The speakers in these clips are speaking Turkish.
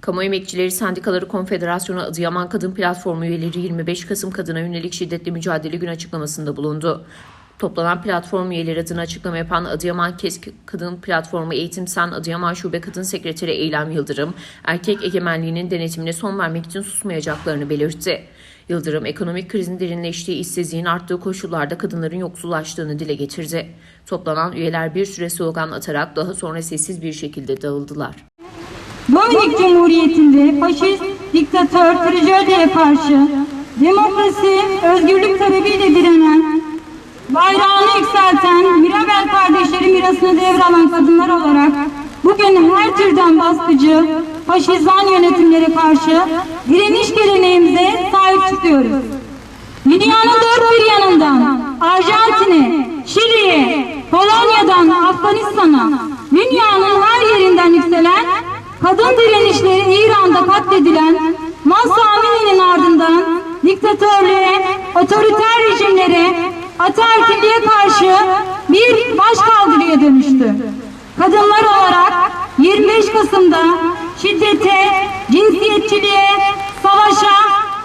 Kamu Emekçileri Sendikaları Konfederasyonu Adıyaman Kadın Platformu üyeleri 25 Kasım Kadına Yönelik Şiddetli Mücadele Günü açıklamasında bulundu. Toplanan platform üyeleri adına açıklama yapan Adıyaman KESK Kadın Platformu Eğitim Sen Adıyaman Şube Kadın Sekreteri Eylem Yıldırım, erkek egemenliğinin denetimine son vermek için susmayacaklarını belirtti. Yıldırım, ekonomik krizin derinleştiği, işsizliğin arttığı koşullarda kadınların yoksullaştığını dile getirdi. Toplanan üyeler bir süre slogan atarak daha sonra sessiz bir şekilde dağıldılar. Dominik Cumhuriyeti'nde faşist diktatör Trajedi'ye karşı demokrasi, özgürlük talebiyle direnen, bayrağını yükselten, Mirabel kardeşleri mirasını devralan kadınlar olarak bugün her türden baskıcı, faşizan yönetimlere karşı direniş geleneğimize sahip çıkıyoruz. Dünyanın dört bir yanından Arjantin'e, Şili'ye, Polonya'dan Afganistan'a, dünyanın her yerinden yükselen kadın direnişleri İran'da katledilen Mahsa Amini'nin ardından diktatörlüğe, otoriter rejimlere, ataerkilliğe karşı bir başkaldırıya dönüştü. Kadınlar olarak 25 Kasım'da şiddete, cinsiyetçiliğe, savaşa,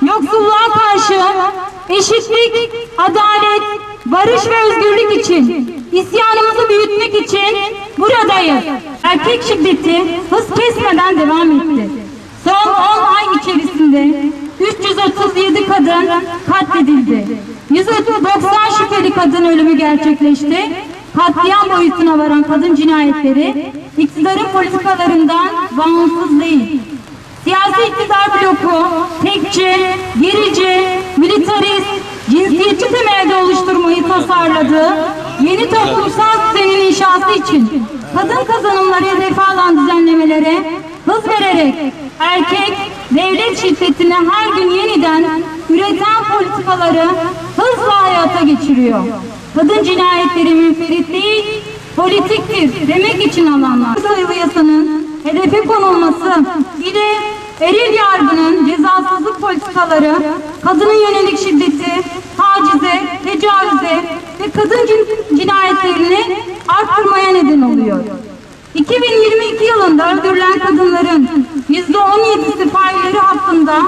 yoksulluğa karşı eşitlik, adalet, barış ve özgürlük için isyanımızı büyütmek için buradayız. Erkek şiddeti hız kesmeden devam etti. Son 10 ay içerisinde 337 kadın katledildi. 190 şüpheli kadın ölümü gerçekleşti. Katliam boyutuna varan kadın cinayetleri iktidarın politikalarından bağımsız değil. Siyasi iktidar bloku tekçi, gerici, militarist, cinsiyetçi temelde oluşturmayı tasarladığı yeni toplumsal düzenin inşası için kadın kazanımları hedefe alan düzenlemelere hız vererek erkek devlet şiddetine her gün yeniden üreten politikaları hızla hayata geçiriyor. Kadın cinayetleri münferit değil, politiktir demek için alanlar. Sayılı yasanın hedefe konulması ile eril yargının cezasızlık politikaları kadına yönelik şiddeti, tacize, tecavüze ve kadın cin- cinayetlerini arttırmaya neden oluyor. 2022 yılında öldürülen kadınların %17'si failleri hakkında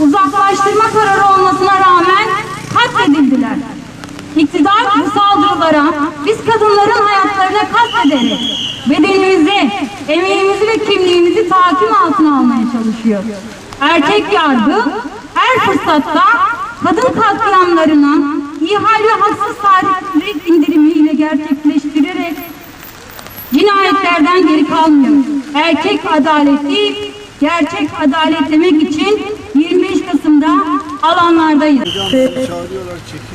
uzaklaştırma kararı olmasına rağmen katledildiler. İktidar bu saldırılara biz kadınların hayatlarına katlederek bedenimizi, emeğimizi ve kimliğimizi tahakküm altına almaya çalışıyor. Erkek yargı her fırsatta kadın katliamlarına ihal ve haksız tarih indirimiyle gerçekleştirerek cinayetlerden geri kalmıyor. Erkek adalet değil, gerçek adalet demek için 25 Kasım'da alanlardayız. Çağırıyorlar çekin.